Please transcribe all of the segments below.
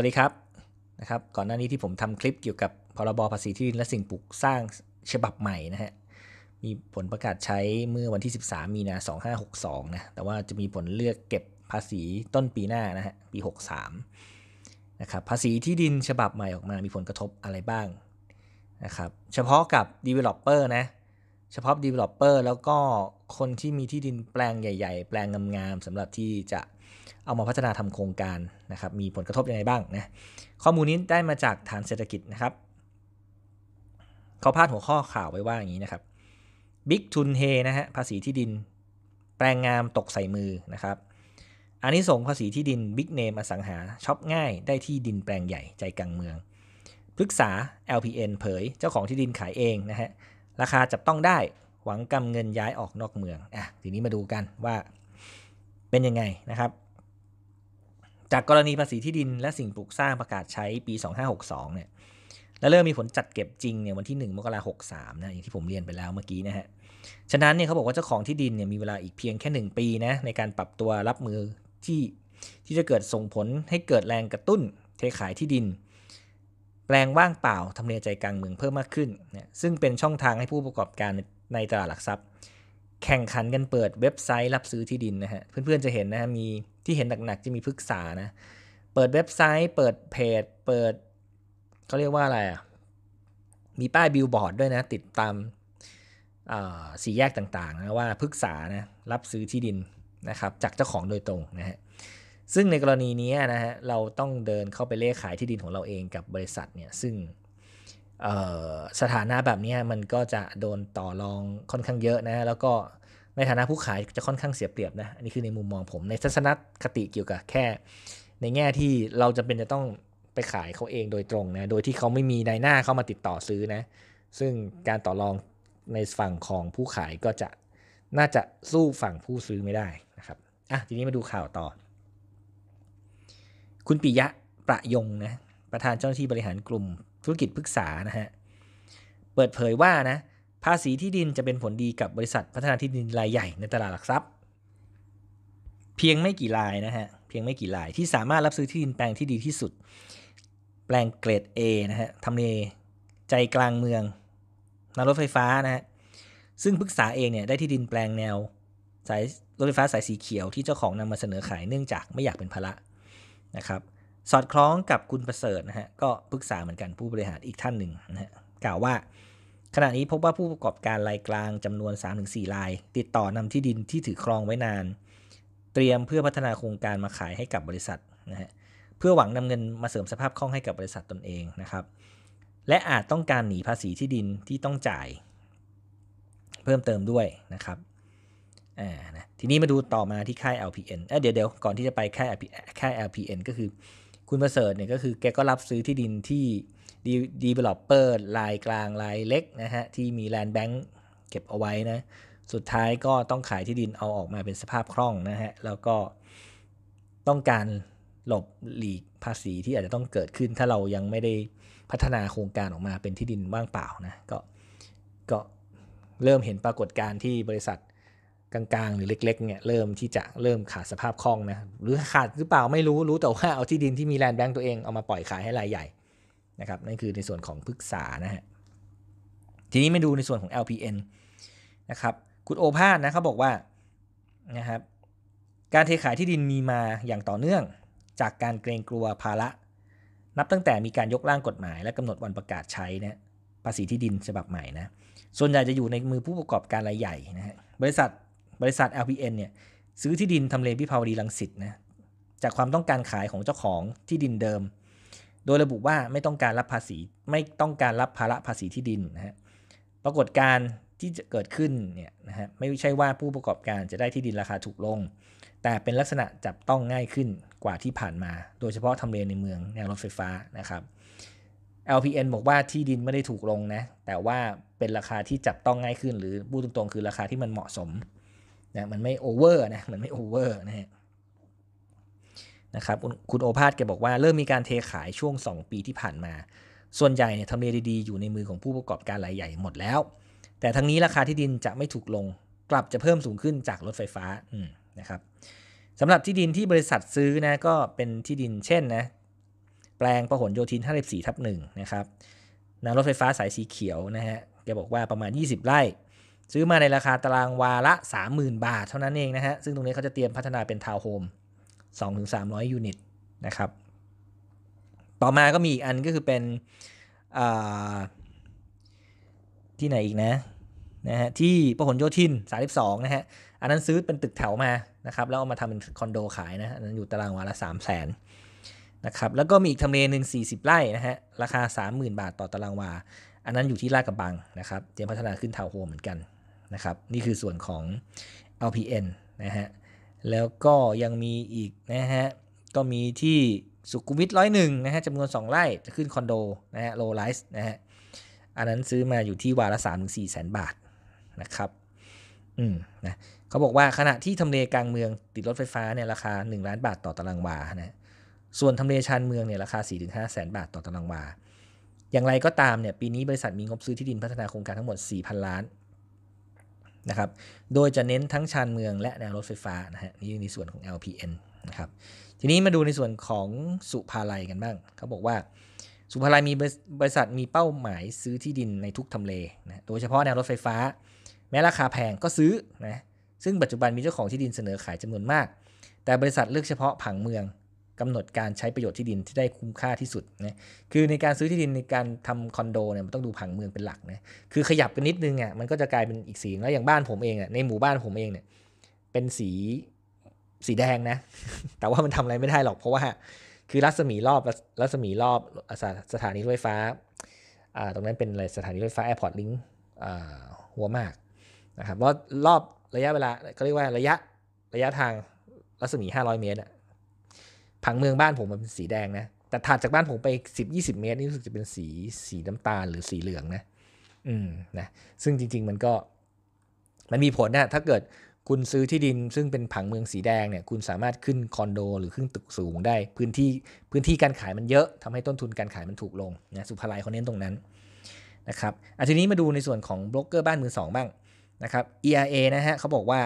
วัสดีครับนะครับก่อนหน้านี้ที่ผมทำคลิปเกี่ยวกับพรบภาษีที่ดินและสิ่งปลูกสร้างฉบับใหม่นะฮะมีผลประกาศใช้เมื่อวันที่ 13 มีนา2562นะแต่ว่าจะมีผลเลือกเก็บภาษีต้นปีหน้านะฮะปี 63นะครับภาษีที่ดินฉบับใหม่ออกมา มีผลกระทบอะไรบ้างนะครับเฉพาะกับ developer นะเฉพาะ developer แล้วก็คนที่มีที่ดินแปลงใหญ่ ๆ แปลงงามๆสำหรับที่จะ เอามาพัฒนาทำโครงการนะครับมีผลกระทบยังไงบ้างนะข้อมูลนี้ได้มาจากฐานเศรษฐกิจนะครับเขาพาดหัวข้อข่าวไว้ว่าอย่างนี้นะครับบิ๊กทุนเฮนะฮะภาษีที่ดิน แปลงงามตกใส่มือนะครับอันนี้ส่งภาษีที่ดินบิ๊กเนมอสังหาช็อปง่ายได้ที่ดินแปลงใหญ่ใจกลางเมืองปรึกษา LPN เผยเจ้าของที่ดินขายเองนะฮะราคาจับต้องได้หวังกำเงินย้ายออกนอกเมืองอะทีนี้มาดูกันว่าเป็นยังไงนะครับ จากกรณีภาษีที่ดินและสิ่งปลูกสร้างประกาศใช้ปี 2562 เนี่ย และเริ่มมีผลจัดเก็บจริงเนี่ยวันที่ 1 มกราคม 63 นะ อย่างที่ผมเรียนไปแล้วเมื่อกี้นะฮะ ฉะนั้นเนี่ยเขาบอกว่าเจ้าของที่ดินเนี่ยมีเวลาอีกเพียงแค่ 1 ปีนะในการปรับตัวรับมือที่ที่จะเกิดส่งผลให้เกิดแรงกระตุ้นเทขายที่ดิน แปลงว่างเปล่าทำเลใจกลางเมืองเพิ่มมากขึ้นนะซึ่งเป็นช่องทางให้ผู้ประกอบการในตลาดหลักทรัพย์ แข่งขันกันเปิดเว็บไซต์รับซื้อที่ดินนะฮะ เพื่อนๆจะเห็นนะฮะมีที่เห็นหนักๆจะมีพึกษานะ เปิดเว็บไซต์ เปิดเพจ เปิดเขาเรียกว่าอะไรอะ มีป้ายบิลบอร์ดด้วยนะ ติดตามสี่แยกต่างๆนะว่าพึกษานะรับซื้อที่ดินนะครับจากเจ้าของโดยตรงนะฮะซึ่งในกรณีนี้นะฮะเราต้องเดินเข้าไปเลขขายที่ดินของเราเองกับบริษัทเนี่ยซึ่ง สถานะแบบนี้มันก็จะโดนต่อรองค่อนข้างเยอะนะ แล้วก็ในฐานะผู้ขายจะค่อนข้างเสียเปรียบนะ อันนี้คือในมุมมองผมในทัศนคติเกี่ยวกับแค่ ในแง่ที่เราจะเป็นจะต้องไปขายเขาเองโดยตรงนะ โดยที่เขาไม่มีนายหน้าเข้ามาติดต่อซื้อนะ ซึ่งการต่อรองในฝั่งของผู้ขายก็จะน่าจะสู้ฝั่งผู้ซื้อไม่ได้นะครับ อะ ทีนี้มาดูข่าวต่อ คุณปิยะประยงนะ ประธานเจ้าหน้าที่บริหารกลุ่ม ธุรกิจพฤกษานะฮะ เปิดเผยว่านะภาษีที่ดินจะเป็นผลดีกับบริษัทพัฒนาที่ดินรายใหญ่ในตลาดหลักทรัพย์ เพียงไม่กี่รายนะฮะเพียงไม่กี่รายที่สามารถรับซื้อที่ดินแปลงที่ดีที่สุด แปลงเกรด A นะฮะทำเลใจกลางเมืองนารถไฟฟ้านะฮะซึ่งพึกษาเองเนี่ยได้ที่ดินแปลงแนวสายรถไฟฟ้าสายสีเขียวที่เจ้าของนำมาเสนอขายเนื่องจากไม่อยากเป็นภาระนะครับ สอดคล้องกับคุณประเสริฐนะฮะก็ปรึกษาเหมือนกันผู้บริหารอีกท่านหนึ่งนะฮะกล่าวว่า ขณะนี้พบว่าผู้ประกอบการรายกลางจำนวน 3-4 ราย ติดต่อนำที่ดินที่ถือครองไว้นาน เตรียมเพื่อพัฒนาโครงการมาขายให้กับบริษัทนะฮะเพื่อหวังนำเงินมาเสริมสภาพคล่องให้กับบริษัทตนเองนะครับ และอาจต้องการหนีภาษีที่ดินที่ต้องจ่าย เพิ่มเติมด้วยนะครับอ่านะทีนี้มาดูต่อมาที่ค่าย LPN เเดี๋ยวเดี๋ยวก่อนที่จะไปค่ายค่าย LPN ก็คือ คุณประเสริฐเนี่ยก็คือแกก็รับซื้อที่ดินที่ดีเวลลอปเปอร์รายกลางรายเล็กนะฮะ ที่มีแลนด์แบงก์เก็บเอาไว้นะ สุดท้ายก็ต้องขายที่ดินเอาออกมาเป็นสภาพคล่องนะฮะ แล้วก็ต้องการหลบหลีกภาษีที่อาจจะต้องเกิดขึ้น ถ้าเรายังไม่ได้พัฒนาโครงการออกมาเป็นที่ดินว่างเปล่านะก็ก็เริ่มเห็นปรากฏการณ์ที่บริษัท กลางๆ หรือเล็กๆเนี่ยเริ่มที่จะเริ่มขาดสภาพคล่องนะหรือขาดหรือเปล่าไม่รู้รู้แต่ว่าเอาที่ดินที่มีแลนด์แบงก์ตัวเองเอามาปล่อยขายให้รายใหญ่นะครับนั่นคือในส่วนของพฤกษานะฮะทีนี้มาดูในส่วนของ LPN นะครับคุณโอภาสนะเขาบอกว่านะครับการเทขายที่ดินมีมาอย่างต่อเนื่อง จากการเกรงกลัวภาระ นับตั้งแต่มีการยกร่างกฎหมาย และกำหนดวันประกาศใช้นะภาษีที่ดินฉบับใหม่นะส่วนใหญ่จะอยู่ในมือผู้ประกอบการรายใหญ่นะฮะบริษัท บริษัท LPN เนี่ยซื้อที่ดินทำเลพิพาวดีรังสิตนะจากความต้องการขายของเจ้าของที่ดินเดิม โดยระบุว่าไม่ต้องการรับภาษีไม่ต้องการรับภาระภาษีที่ดินนะฮะปรากฏการที่จะเกิดขึ้นเนี่ยนะฮะไม่ใช่ว่าผู้ประกอบการจะได้ที่ดินราคาถูกลง แต่เป็นลักษณะจับต้องง่ายขึ้นกว่าที่ผ่านมา โดยเฉพาะทำเลในเมืองแนวรถไฟฟ้านะครับ LPN บอกว่าที่ดินไม่ได้ถูกลงนะแต่ว่าเป็นราคาที่จับต้องง่ายขึ้น หรือพูดตรงๆคือราคาที่มันเหมาะสม นะมันไม่โอเวอร์นะมันไม่โอเวอร์นะฮะนะครับคุณโอภาสแกบอกว่าเริ่มมีการเทขายช่วง 2 ปีที่ผ่านมา ส่วนใหญ่เนี่ยทำเลดีๆอยู่ในมือของผู้ประกอบการรายใหญ่หมดแล้ว แต่ทั้งนี้ราคาที่ดินจะไม่ถูกลง กลับจะเพิ่มสูงขึ้นจากรถไฟฟ้านะครับสำหรับที่ดินที่บริษัทซื้อนะก็เป็นที่ดินเช่นนะแปลงพหลโยธิน 54ทับ1นะครับนารถไฟฟ้าสายสีเขียวนะฮะแกบอกว่าประมาณ 20 ไร่ ซื้อมาในราคาตารางวาละ 30,000 บาทเท่านั้นเองนะฮะ ซึ่งตรงนี้เขาจะเตรียมพัฒนาเป็นทาวน์โฮม2-300 ยูนิตนะครับ ต่อมาก็มีอีกอันก็คือเป็นที่ไหนอีกนะนะฮะที่พหลโยธิน 32 นะฮะ อันนั้นซื้อเป็นตึกแถวมานะครับ แล้วเอามาทำเป็นคอนโดขายนะอันนั้นอยู่ตารางวาละ 3 0 0 0 0นนะครับ แล้วก็มีอีกทำเลหนึ่ง40 ไร่นะฮะ ราคา 30,000 บาทต่อตารางวา อันนั้นอยู่ที่ลาดกระบังนะครับ เตรียมพัฒนาขึ้นทาวน์โฮมเหมือนกัน นะครับ นี่คือส่วนของ LPN นะฮะ แล้วก็ยังมีอีกนะฮะ ก็มีที่สุขุมวิทร้อยหนึ่งนะฮะจำนวน 2 ไร่จะขึ้นคอนโดนะฮะโลไลส์นะฮะ อันนั้นซื้อมาอยู่ที่วาละ3 4แสนบาทนะครับอืมนะเขาบอกว่าขณะที่ทำเลกลางเมืองติดรถไฟฟ้าเนี่ยราคา 1 ล้านบาทต่อตารางวานะส่วนทำเลชานเมืองเนี่ยราคา 4-5แสนบาทต่อตารางวา อย่างไรก็ตามเนี่ยปีนี้บริษัทมีงบซื้อที่ดินพัฒนาโครงการทั้งหมด 4,000 ล้าน นะครับ โดยจะเน้นทั้งชานเมืองและแนวรถไฟฟ้านะฮะนี่ในส่วนของ LPN นะครับ ทีนี้มาดูในส่วนของสุภาลัยกันบ้าง เขาบอกว่า สุภาลัยมีบริษัทมีเป้าหมายซื้อที่ดินในทุกทำเลนะโดยเฉพาะแนวรถไฟฟ้า แม้ราคาแพงก็ซื้อนะ ซึ่งปัจจุบันมีเจ้าของที่ดินเสนอขายจำนวนมาก แต่บริษัทเลือกเฉพาะผังเมือง กำหนดการใช้ประโยชน์ที่ดินที่ได้คุ้มค่าที่สุดนะคือในการซื้อที่ดินในการทำคอนโดเนี่ยมันต้องดูผังเมืองเป็นหลักนะคือขยับกันนิดนึงอะมันก็จะกลายเป็นอีกสีแล้วอย่างบ้านผมเองอะในหมู่บ้านผมเองเนี่ยเป็นสีสีแดงนะ แต่ว่ามันทำอะไรไม่ได้หรอกเพราะว่า คือรัศมีรอบรัศมีรอบสถานีรถไฟฟ้าตรงนั้นเป็นอะไรสถานีรถไฟฟ้าแอร์พอร์ตลิงก์หัวมากนะครับรารอบระยะเวลาเขาเรียกว่าระยะระยะทางรัศมี 500 เมตร ผังเมืองบ้านผมมันเป็นสีแดงนะ แต่ถัดจากบ้านผมไป10-20เมตรนี่รู้สึกจะเป็นสีสีน้ำตาลหรือสีเหลืองนะ อืมนะ ซึ่งจริง ๆ มันก็ มันมีผลนะ ถ้าเกิดคุณซื้อที่ดินซึ่งเป็นผังเมืองสีแดงเนี่ย คุณสามารถขึ้นคอนโด หรือขึ้นตึกสูงได้ พื้นที่พื้นที่การขายมันเยอะทำให้ต้นทุนการขายมันถูกลงนะสุภาลัยเขาเน้นตรงนั้นนะครับอันทีนี้มาดูในส่วนของบล็อกเกอร์บ้านมือสองบ้างนะครับ ERA นะฮะเขาบอกว่า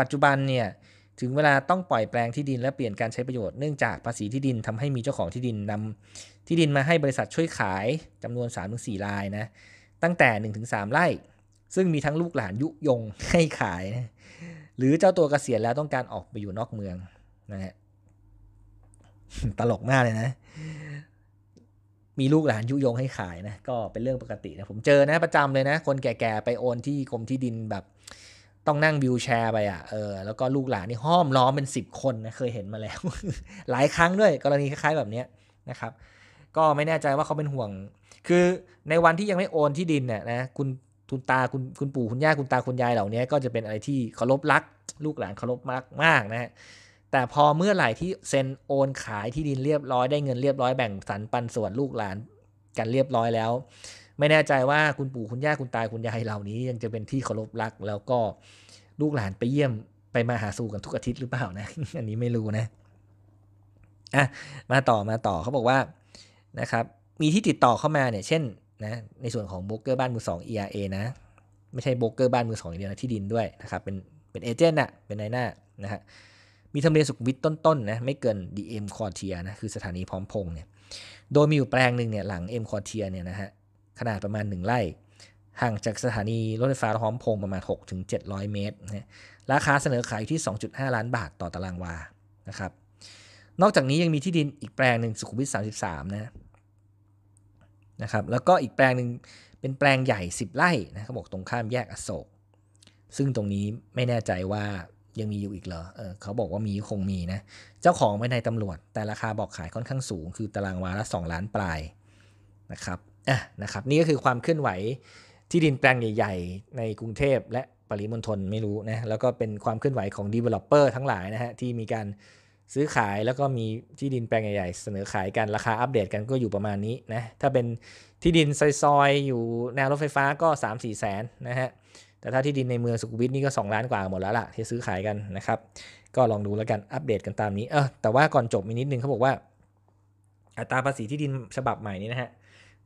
ปัจจุบันเนี่ย ถึงเวลาต้องปล่อยแปลงที่ดินและเปลี่ยนการใช้ประโยชน์เนื่องจากภาษีที่ดินทำให้มีเจ้าของที่ดินนำที่ดินมาให้บริษัทช่วยขายจำนวน 3-4 รายนะ ตั้งแต่ 1-3 ไร่ ซึ่งมีทั้งลูกหลานยุยงให้ขายนะหรือเจ้าตัวเกษียณแล้วต้องการออกไปอยู่นอกเมืองนะฮะตลกมากเลยนะ มีลูกหลานยุยงให้ขายนะ ก็เป็นเรื่องปกตินะ ผมเจอนะประจำเลยนะ คนแก่ๆไปโอนที่กรมที่ดินแบบ ต้องนั่งวิวแชร์ไปอะเออแล้วก็ลูกหลานนี่ห้อมล้อมเป็นสิบคนนะเคยเห็นมาแล้ว หลายครั้งด้วยกรณีคล้ายๆแบบนี้นะครับ ก็ไม่แน่ใจว่าเขาเป็นห่วง คือในวันที่ยังไม่โอนที่ดินเนี่ยนะคุณคุณตาคุณคุณปู่คุณย่าคุณตาคุณยายเหล่านี้ก็จะเป็นอะไรที่เคารพรัก ลูกหลานเคารพมากมากนะฮะแต่พอเมื่อไหร่ที่เซ็นโอนขายที่ดินเรียบร้อยได้เงินเรียบร้อยแบ่งสรรปันส่วนลูกหลานกันเรียบร้อยแล้ว ไม่แน่ใจว่าคุณปู่คุณย่าคุณตาคุณยายเหล่านี้ ยังจะเป็นที่เคารพรัก แล้วก็ลูกหลานไปเยี่ยมไปมาหาสู่กันทุกอาทิตย์หรือเปล่านะ อันนี้ไม่รู้นะอะมาต่อมาต่อเขาบอกว่านะครับมีที่ติดต่อเข้ามาเนี่ยเช่นนะในส่วนของโบรกเกอร์บ้านมือสอง ERA นะไม่ใช่โบรกเกอร์บ้านมือสองอย่างเดียวนะที่ดินด้วยนะครับเป็นเป็นเอเจนต์อะเป็นนายหน้านะฮะมีทำเลสุขวิทต้นๆนะไม่เกิน DM คอร์เทียนะคือสถานีพร้อมพงเนี่ยโดยมีอยู่แปลงหนึ่งเนี่ยหลัง M คอร์เทียเนี่ยนะฮะ ขนาดประมาณ 1 ไร่ ห่างจากสถานีรถไฟฟ้าพร้อมพงประมาณ 6-700 เมตรนะราคาเสนอขายอยู่ที่ 2.5 ล้านบาทต่อตารางวานะครับ นอกจากนี้ยังมีที่ดินอีกแปลงหนึ่งสุขุมวิท33นะนะครับแล้วก็อีกแปลงหนึ่งเป็นแปลงใหญ่ 10 ไร่นะเขาบอกตรงข้ามแยกอโศก ซึ่งตรงนี้ไม่แน่ใจว่ายังมีอยู่อีกเหรอเออเขาบอกว่ามีคงมีนะ เจ้าของไม่ในตำรวจ แต่ราคาบอกขายค่อนข้างสูง คือตารางวาละ 2 ล้านปลายนะครับ อะนะครับนี่ก็คือความเคลื่อนไหวที่ดินแปลงใหญ่ ๆ ในกรุงเทพและปริมณฑลไม่รู้นะแล้วก็เป็นความเคลื่อนไหวของ Developer ทั้งหลายนะฮะที่มีการซื้อขายแล้วก็มีที่ดินแปลงใหญ่ๆ เสนอขายกันราคาอัปเดตกันก็อยู่ประมาณนี้นะถ้าเป็นที่ดินซอยๆ อยู่แนวรถไฟฟ้าก็ 3 4แสนนะฮะแต่ถ้าที่ดินในเมืองสุขุมวิทนี่ก็ 2 ล้านกว่าหมดแล้วล่ะที่ซื้อขายกันนะครับ ก็ลองดูแล้วกันอัปเดตกันตามนี้เออแต่ว่าก่อนจบมีนิดนึงเขาบอกว่าอัตราภาษีที่ดินฉบับใหม่นี้นะฮะ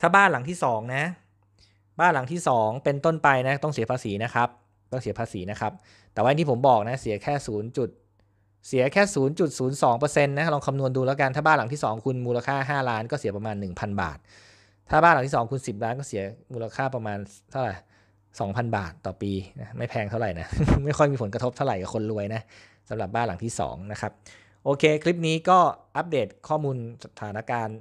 ถ้าบ้านหลังที่ 2 นะ บ้านหลังที่ 2 เป็นต้นไปนะ ต้องเสียภาษีนะครับ ต้องเสียภาษีนะครับ แต่ว่าที่ผมบอกนะ เสียแค่0จุด เสียแค่0.02%นะ ลองคำนวณดูแล้วกัน ถ้าบ้านหลังที่ 2 คุณมูลค่า 5 ล้านก็เสียประมาณ 1,000 บาท ถ้าบ้านหลังที่ 2 คุณ 10 ล้านก็เสียมูลค่าประมาณเท่าไหร่2,000 บาทต่อปีนะไม่แพงเท่าไหร่นะ ไม่ค่อยมีผลกระทบเท่าไหร่กับคนรวยนะสำหรับบ้านหลังที่2นะครับ โอเค คลิปนี้ก็อัปเดตข้อมูลสถานการณ์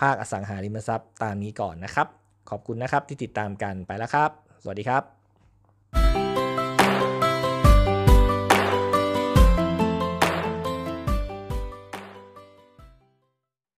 ภาคอสังหาริมทรัพย์ตามนี้ก่อนนะครับ ขอบคุณนะครับที่ติดตามกันไปแล้วครับ สวัสดีครับ